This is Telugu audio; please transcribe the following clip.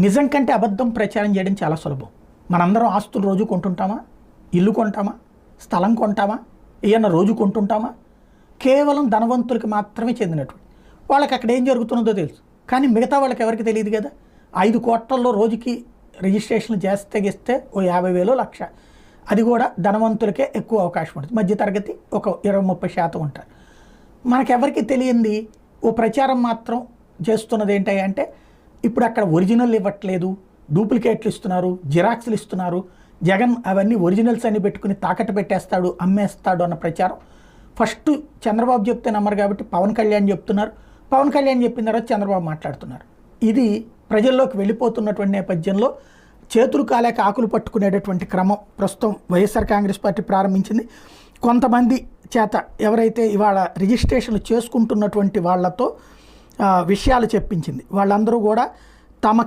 నిజం కంటే అబద్ధం ప్రచారం చేయడం చాలా సులభం. మనందరం ఆస్తులు రోజు కొంటుంటామా? ఇల్లు కొంటామా? స్థలం కొంటామా? ఏమన్నా రోజు కొంటుంటామా? కేవలం ధనవంతులకి మాత్రమే చెందినటువంటి. వాళ్ళకి అక్కడ ఏం జరుగుతున్నదో తెలుసు. కానీ మిగతా వాళ్ళకి ఎవరికి తెలియదు కదా? ఐదు కోట్లలో రోజుకి రిజిస్ట్రేషన్ చేస్తే ఇస్తే ఓ యాభై వేలు లక్ష. అది కూడా ధనవంతులకే ఎక్కువ అవకాశం ఉంటుంది. మధ్యతరగతి ఒక ఇరవై ముప్పై శాతం ఉంటారు. మనకెవరికి తెలియంది? ఓ ప్రచారం మాత్రం చేస్తున్నది ఏంటంటే అంటే ఇప్పుడు అక్కడ ఒరిజినల్ ఇవ్వట్లేదు డూప్లికేట్లు ఇస్తున్నారు జిరాక్స్లు ఇస్తున్నారు. జగన్ అవన్నీ ఒరిజినల్స్ అని పెట్టుకుని తాకట్టు పెట్టేస్తాడు అమ్మేస్తాడు అన్న ప్రచారం. ఫస్ట్ చంద్రబాబు చెప్తే నమ్మరు కాబట్టి పవన్ కళ్యాణ్ చెప్తున్నారు. పవన్ కళ్యాణ్ చెప్పిన తర్వాత చంద్రబాబు మాట్లాడుతున్నారు. ఇది ప్రజల్లోకి వెళ్ళిపోతున్నటువంటి నేపథ్యంలో చేతులు కాలేక ఆకులు పట్టుకునేటటువంటి క్రమం ప్రస్తుతం వైఎస్ఆర్ కాంగ్రెస్ పార్టీ ప్రారంభించింది. కొంతమంది చేత ఎవరైతే ఇవాళ రిజిస్ట్రేషన్లు చేసుకుంటున్నటువంటి వాళ్ళతో విషయాలు చెప్పించింది. వాళ్ళందరూ కూడా తమ